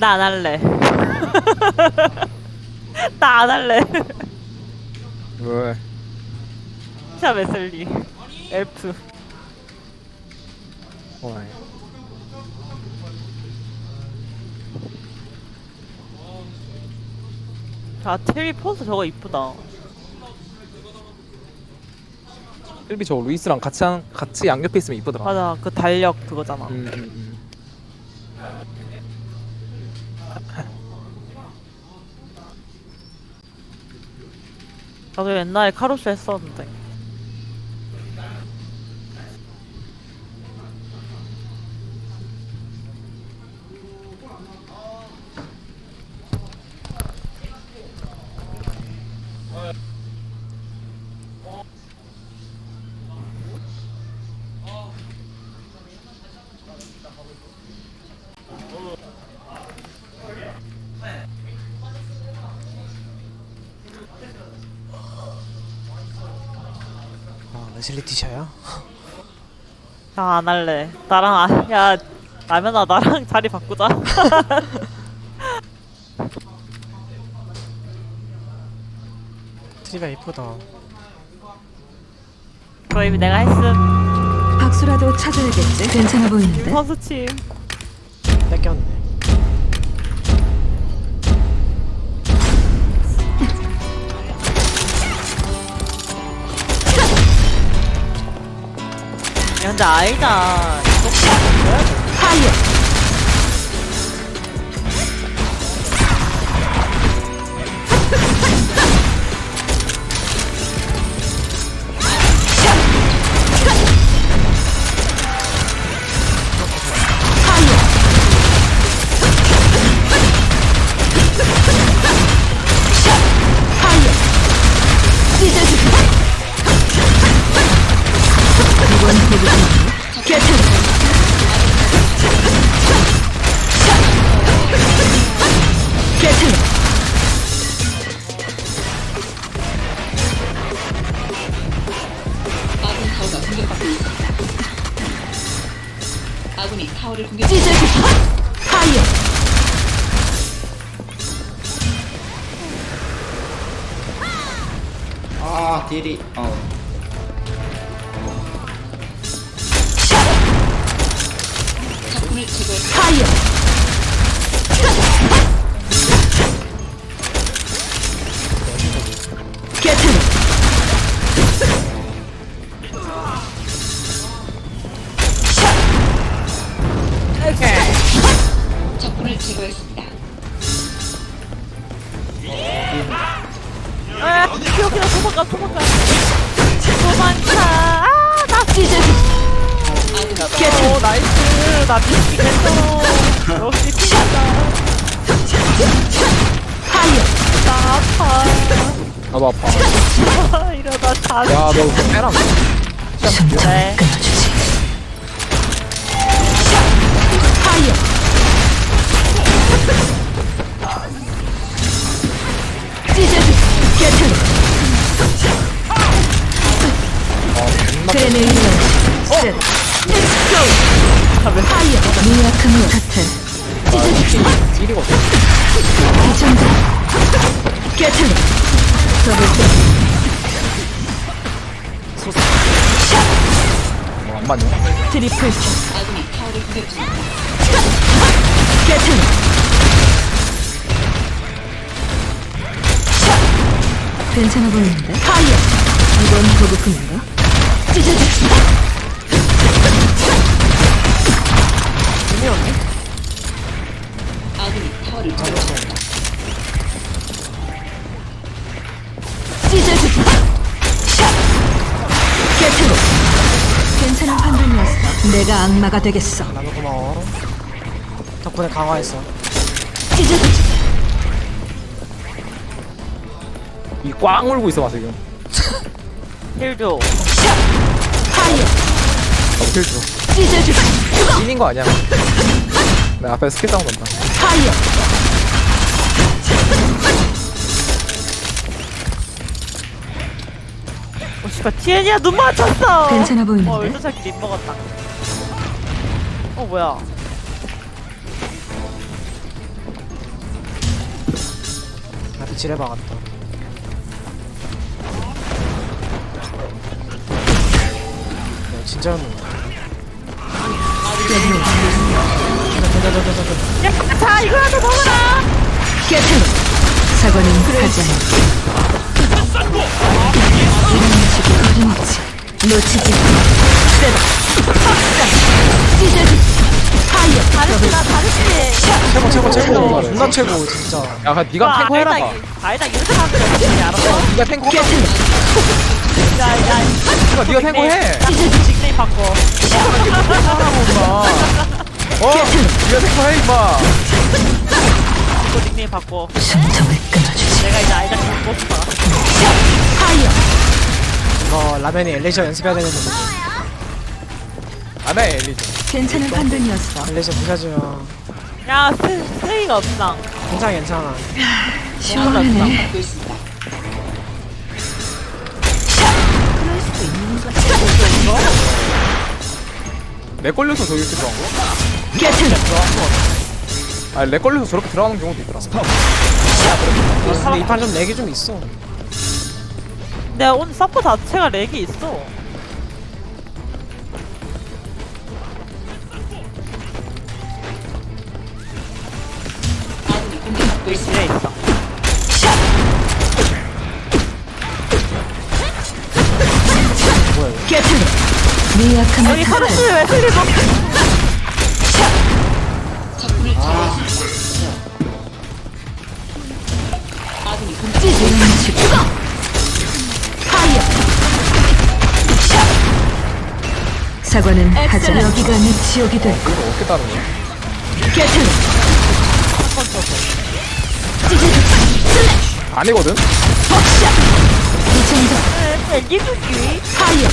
나 안 할래. 나 안 할래. 왜? 샵 웨슬리. F. 어, 아, 테리 포스 저거 이쁘다. 일비 저 루이스랑 같이 한, 같이 양옆에 있으면 이쁘더라. 맞아, 그 달력 그거잖아. 음, 음, 음. 나도 옛날에 카루스 했었는데. 아 웨슬리 티셔야? 나 안 할래. 나랑 아, 야, 라면아 나랑 자리 바꾸자. 트리가 이쁘다 그거 이미 내가 했음. 박수라도 찾아야겠지. 괜찮아 보이는데. 선수침. 뺏겼네 야, 근데 아이가 파이어. 타워를 공격. 찢어지 파이어. 아 딜이 어 나이스. 나 미치긴 했어. 역시 피한다. 파이어. 나 아파. 나도 아파. 아, 이러다 다. 야, 너 그거 빼라. 네. 끊어주지. 파이어. 찢어지 괜찮아. 그레네이드 셋. 파이어. 미약함의 사태. 찢어지 찌리고 이정도. 괜찮아. 더블 뭐안 맞냐? 트리플 킬. 중입니다. 괜찮아. 보이는데? 파이어. 이번 보급품인가? 찢어지. 아 내가 악마가 되겠어. 나도 고마워 덕분에 강화했어 찢어지. 이꽉 물고 있어 봐 지금. 힐도. 파이어. 어필 줘. 찢어지. 찐인 거 아니야? 내 앞에 스킬 다운 건다. 파이어. 어, 씨발, TN이야, 눈 맞췄어! 괜찮아 보이는데? 어, 울트차키 립 먹었다. 어 뭐야. 나 빛을 해박았다. 야 진짜 놈 자 이거라도 먹어라. 깨트려 사과는 하지 않아 아, 아. 이런 식의 거짓말이지. 놓치지 마 세다 팍싹 찢어지 파이어 잘했지, 나 잘했지. 최고 최고 최고 최고. 존나 최고 진짜 야 그냥 네가 탱커 해라 봐 아니다, 이렇게 하면 돼. 알았어? 네가 탱커 해 곁으로 야, 야, 네가 네가 탱커 해 닉네임 바꿔. 어? 네가 탱커 해 임마 이거 닉네임 바꿔. 숨통을 끊어주지 내가 이제 아이작 바꿔 싶어. 파이어 이거 라면이 엘리저 연습해야 되는데 안해 엘리죠 괜찮은 판단이었어. 엘리저 부셔주면 야, 스, 쓰레기가 없상. 괜찮아 괜찮아. 시원하네. 렉 걸려서 저기 이렇게 들어간 거야? 곁으로 아렉 걸려서 저렇게 들어가는 경우도 있더라 근데 이 판 좀 렉이 좀 있어 내가 오늘 서퍼 자체가 렉이 있어. 있습니다. 지뢰 있어. 미약함을 여기 카르스 왜먹 사과는 않아 여기가 내 지옥이 될 이거 어떻게 따르냐 곁으로 아니거든? 벅샷 이 정도 이기기. 파이어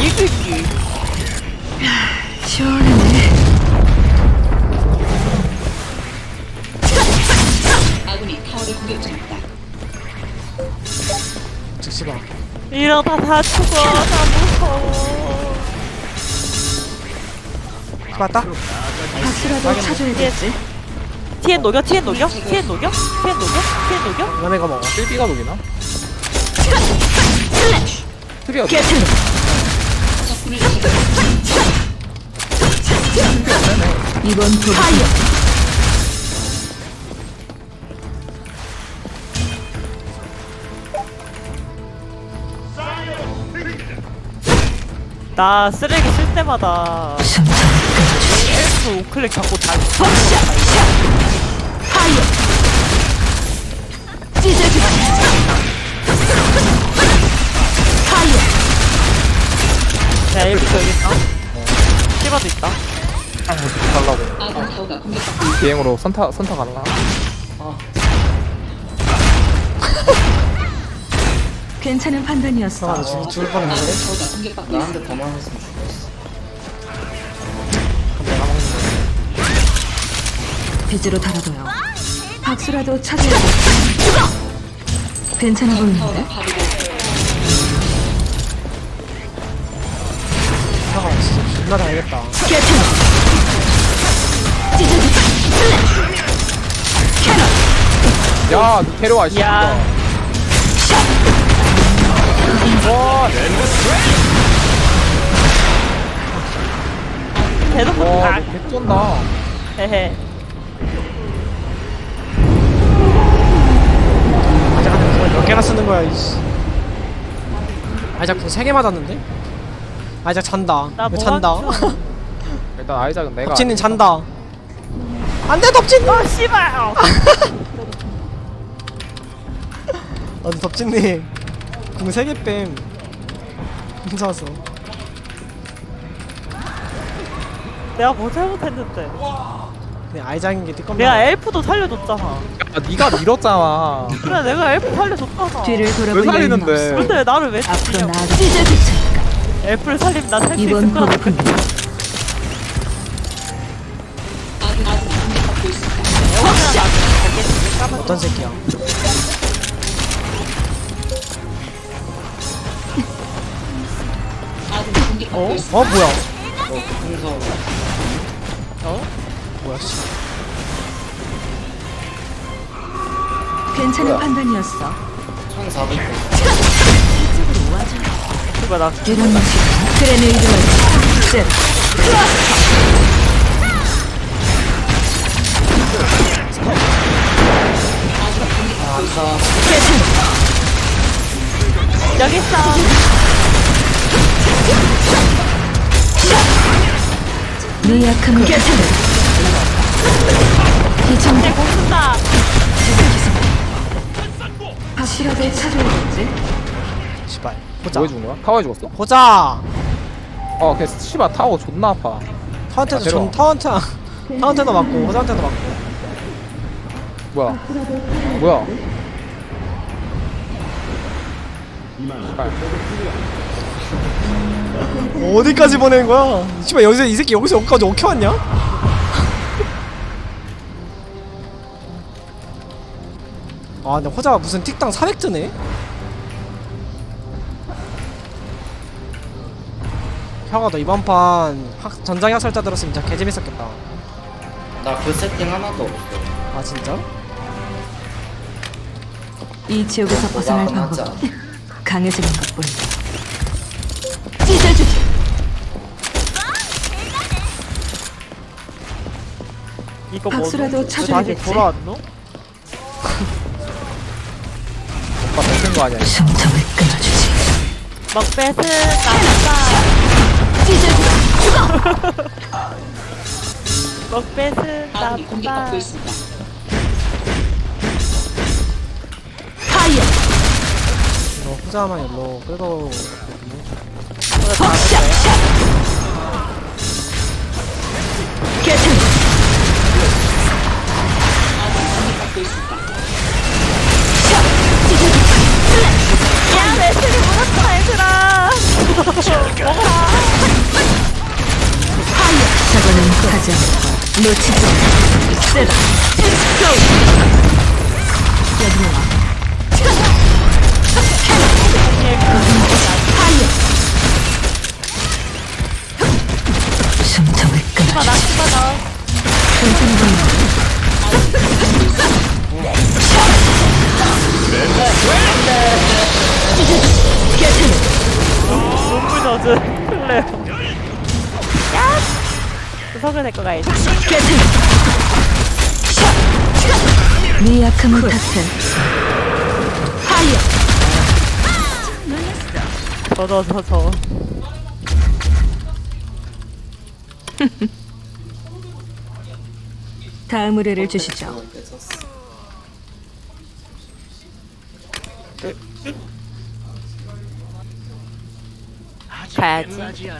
이기기. 시원하네. 아군이 타워를 공격 중입니다. 즉시 봐. 이러다 다 죽어. 나 무서워 맞다? 박수라도 쳐줘야겠지? TN 녹여 TN 녹여 TN 녹여 TN 녹여 TN 녹여. 이거 먹어. 실비가 녹이나? 곁으로 적군을 제거했습니다. 이번 나 쓰레기 쓸 때마다 숨통 엘프 우클릭 잡고 잘 벅샷 파이어 찢어주지 파이어 야 엘프 여기 있다 씹어도 있다. 달라고. 비행으로 선타 선타 갈라. 괜찮은 판단이었어. 아, 죽, 죽을 뻔했는데? 타워가 공격받고 나 있습니다. 한대더 맞았으면 죽었어 빚으로 달아둬요. 박수라도 죽어 괜찮아 보이는데. 사과 진짜 존나 캐럿 야너 데려와 씨. 야. 와. 대놓고 와, 개쩐다. 헤헤 개나 쓰는 거야 이씨. 아이작 궁3개 맞았는데? 아이작 잔다. 나 이거 잔다. 뭐가 일단 아이작은 내가. 덕진님 잔다. 안돼 덕진님! 어 씨발! 어. 아 덕진님? 궁 3개 뺨 혼자서. 내가 뭐 잘못했는데 그냥 아이작인 게 띠껍나 내가 엘프도 살려줬잖아. 야, 네가 밀었잖아. 그래 내가 엘프 살려줬잖아. 뒤를 왜 돌아볼 일은 살리는데? 없어 근데 왜 나를 왜 앞으로 죽이냐고. 나아가 찢어주지 엘프를 살리면 나살수 이번 있을 거야. 보급은. 어떤 새끼야? 있습니다. 어 뭐야? 풍서 뭐야 씨 괜찮은 판단이었어. 1400개 그거 나 이런 맛이 그레네이드 런치. 셋. 여기 있어. 네 약함을 괜찮아. 이 정도 공 쓴다. 확실하게 찾아야겠지. 씨발. 보자. 뭐 해준 거야? 타워에 죽었어? 보자. 어, 걔 씨발 타워 존나 아파. 타운트도 아, 전 데려와. 타운트 타운트도 맞고 호자한테도 맞고. 뭐야? 뭐야? 씨발. 어디까지 보낸 거야? 씨발 여기서 이 새끼 여기서 여기까지 어떻게 왔냐? 아 근데 호자가 무슨 틱당 400드네? 혀가 너 이번 판 학, 전장 학살자 들었으면 진짜 개재밌었겠다 나 그 세팅 하나도 없어 아 진짜? 이 지옥에서 벗어날 뭐가 방법. 하지 강해지는 것뿐이다. 찢어주지. 이거 뭐? 박수라도 왜 다시 쳐줘야겠지? 돌아왔노? 뱉은 거 아니야? 숨통을 끊어주지. 먹배스 나간다. 먹배스 아군이 공격받고 나간다. 있습니다. 너 호자만 일로 끌고 구석을 내거 가야지. 네 약함을 탓해. 파이어. 저. 다음 의뢰를 주시죠. 가야지.